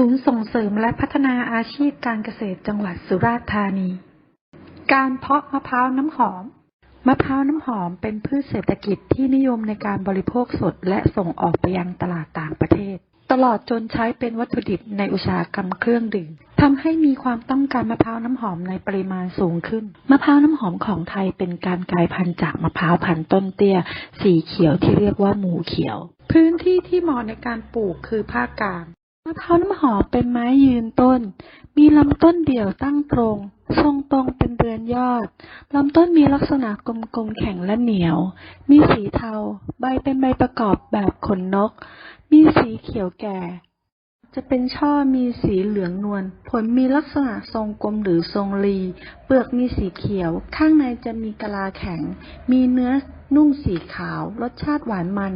ศูนย์ส่งเสริมและพัฒนาอาชีพการเกษตรจังหวัดสุราษฎร์ธานี การเพาะมะพร้าวน้ำหอม มะพร้าวน้ำหอมเป็นพืชเศรษฐกิจที่นิยมในการบริโภคสดและส่งออกไปยังตลาดต่างประเทศ ตลอดจนใช้เป็นวัตถุดิบในอุตสาหกรรมเครื่องดื่มทำให้มีความต้องการมะพร้าวน้ำหอมในปริมาณสูงขึ้น มะพร้าวน้ำหอมของไทยเป็นการกลายพันธุ์จากมะพร้าวพันธุ์ต้นเตี้ย สีเขียวที่เรียกว่าหมูเขียว พื้นที่ที่เหมาะในการปลูกคือภาคกลาง มะพร้าวน้ำหอมเป็นไม้ยืนต้น มีลำต้นเดี่ยวตั้งตรง ทรงตรงเป็นเรือนยอด ลำต้นมีลักษณะกลมๆแข็งและเหนียว มีสีเทา ใบเป็นใบประกอบแบบขนนก มีสีเขียวแก่ จะเป็นช่อมีสีเหลืองนวล ผลมีลักษณะทรงกลมหรือทรงรี เปลือกมีสีเขียว ข้างในจะมีกะลาแข็ง มีเนื้อนุ่มสีขาว รสชาติหวานมัน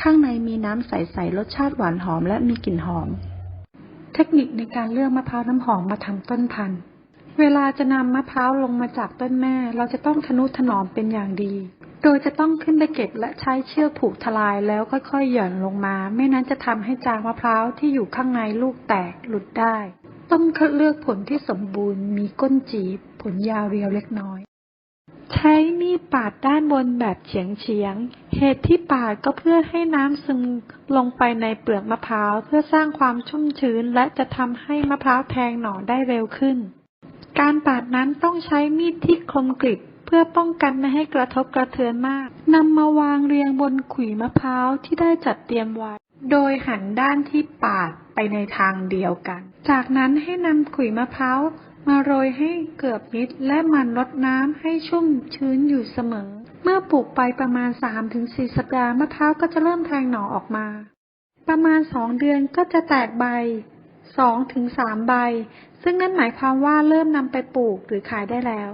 ข้างในมีน้ำใสๆ รสชาติหวานหอมและมีกลิ่นหอม เทคนิคในการเลือกมะพร้าวน้ำหอมมาทำต้นพันธุ์ เวลาจะนำมะพร้าวลงมาจากต้นแม่ เราจะต้องทนุถนอมเป็นอย่างดี โดยจะต้องขึ้นไปเก็บและใช้เชือกผูกทลายแล้วค่อยๆหย่อนลงมา ไม่นั้นจะทำให้จางมะพร้าวที่อยู่ข้างในลูกแตกหลุดได้ ต้องคัดเลือกผลที่สมบูรณ์ มีก้นจีบ ผลยาวเรียวเล็กน้อย ใช้มีดปาดด้านบนแบบเฉียงเฉียงๆเหตุที่ปาดก็เพื่อให้น้ำซึมลงไปในเปลือกมะพร้าวเพื่อสร้างความชุ่มชื้นและจะทำให้มะพร้าวแทงหน่อได้เร็วขึ้น การปาดนั้นต้องใช้มีดที่คมกริบเพื่อป้องกันไม่ให้กระทบกระเทือนมาก นำมาวางเรียงบนขุยมะพร้าวที่ได้จัดเตรียมไว้ โดยหันด้านที่ปาดไปในทางเดียวกัน จากนั้นให้นำขุยมะพร้าว มาโรยให้เกือบมิดและมันรดน้ำให้ชุ่มชื้นอยู่เสมอ เมื่อปลูกไปประมาณ3-4สัปดาห์มะพร้าวก็จะเริ่มแทงหน่อออกมา ประมาณ2เดือนก็จะแตกใบ2-3ใบ ซึ่งนั่นหมายความว่าเริ่มนำไปปลูกหรือขายได้แล้ว